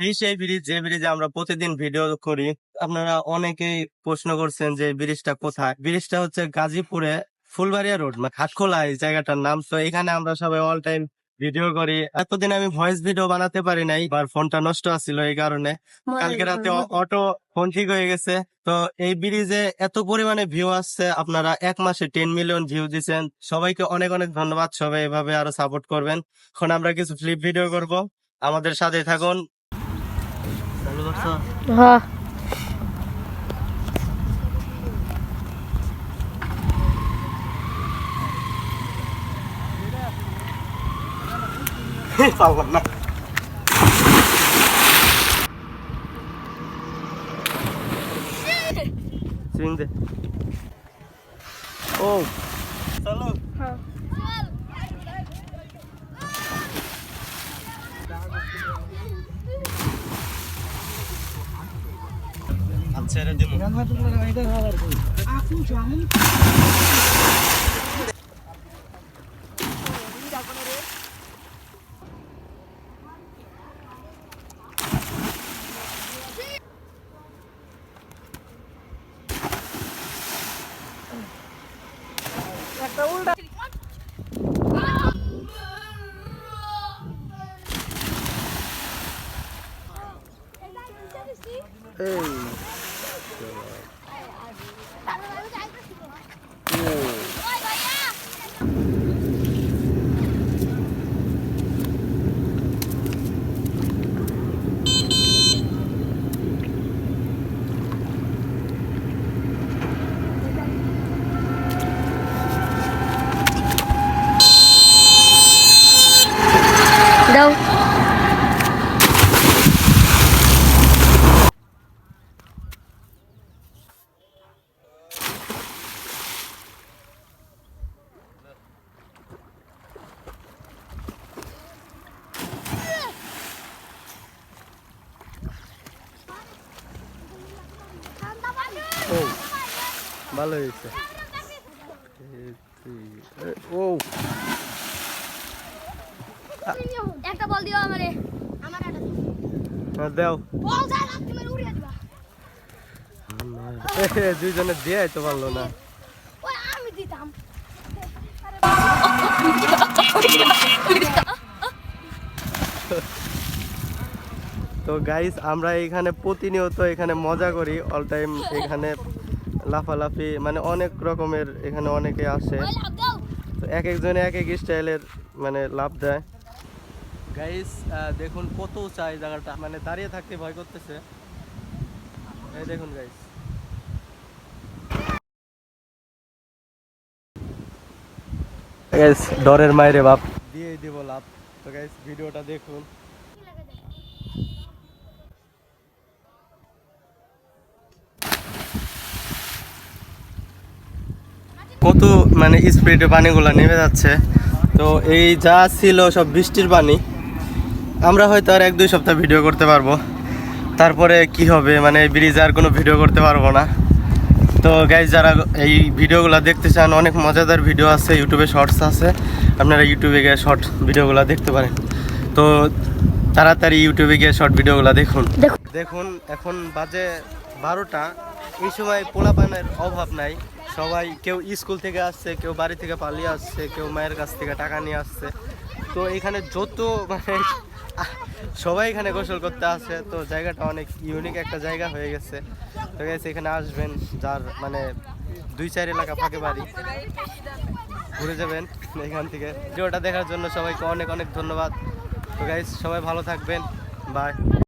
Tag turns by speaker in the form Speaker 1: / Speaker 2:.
Speaker 1: এই সেই ব্রিজ যে ব্রিজে আমরা প্রতিদিন ভিডিও করি আপনারা অনেকেই প্রশ্ন করছেন যে ব্রিজটা কোথায়? ব্রিজটা হচ্ছে গাজীপুরে ফুলবাড়িয়া রোড মানে খাটখোলা এই জায়গাটার নাম। তো এখানে আমরা সবাই অল টাইম ভিডিও করি। এতদিন আমি ভয়েস ভিডিও বানাতে পারি নাই আর ফোনটা নষ্ট আছিল এই কারণে। কালকে রাতে অটো ফোন ঠিক হয়ে গেছে। তো এই ব্রিজে এত পরিমাণে ভিউ আসছে আপনারা এক মাসে টেন মিলিয়ন ভিউ দিচ্ছেন সবাইকে অনেক অনেক ধন্যবাদ। সবাই এভাবে আরও সাপোর্ট করবেন। এখন আমরা কিছু ফ্লিপ ভিডিও করব। আমাদের সাথে থাকুন। চালু করছ?
Speaker 2: হ্যাঁ
Speaker 1: পারলাম না সুইং দে ও চলো আচ্ছা রে দিমু
Speaker 2: দাও
Speaker 1: ও ভালো হয়েছে। ও
Speaker 3: একটা বল দিও আমারে। আমার একটা
Speaker 1: হ্যাঁ, দাও।
Speaker 3: বল যা উড়িয়ে দিবা।
Speaker 1: দুইজনে দিয়ে তো পারল না।
Speaker 3: আমি দিতাম।
Speaker 1: তো গাইস আমরা এখানে প্রতিনিয়ত এখানে মজা করি অল টাইম এখানে লাফালাফি মানে অনেক রকমের এখানে অনেকে আসে। তো এক একজনে এক এক স্টাইলের মানে লাভ দেয়। গাইস দেখুন কত চাই জায়গাটা মানে দাঁড়িয়ে থাকতে ভয় করতেছে। এই দেখুন গাইস গাইস ডরের মায়েরে বাপ। দিয়ে দিব লাভ তো গাইস ভিডিওটা দেখুন। কত মানে স্পিডে পানিগুলো নেমে যাচ্ছে। তো এই যা ছিল সব বৃষ্টির পানি আমরা হয়তো আর এক দুই সপ্তাহ ভিডিও করতে পারব। তারপরে কি হবে? মানে ব্রিজ আর কোনো ভিডিও করতে পারব না। তো গাইজ যারা এই ভিডিওগুলো দেখতে চান অনেক মজাদার ভিডিও আছে ইউটিউবে শর্টস আছে। আপনারা ইউটিউবে গিয়ে শর্ট ভিডিওগুলো দেখতে পারেন। তো তাড়াতাড়ি ইউটিউবে গিয়ে শর্ট ভিডিওগুলো দেখুন।
Speaker 2: দেখুন।
Speaker 1: দেখুন এখন বাজে বারোটা। এই সময় পোলাপানের অভাব নাই। সবাই কেউ স্কুল থেকে আসছে, কেউ বাড়ি থেকে পালিয়ে আসছে, কেউ মায়ের কাছ থেকে টাকা নিয়ে আসছে। তো এখানে যত মানে সবাই এখানে গোসল করতে আসে, তো জায়গাটা অনেক ইউনিক একটা জায়গা হয়ে গেছে। তো গেছে এখানে আসবেন, যার মানে দুই চার এলাকা ফাঁকে বাড়ি। ঘুরে যাবেন এখান থেকে। ভিডিওটা দেখার জন্য সবাইকে অনেক অনেক ধন্যবাদ। তো গাইস সবাই ভালো থাকবেন। বাই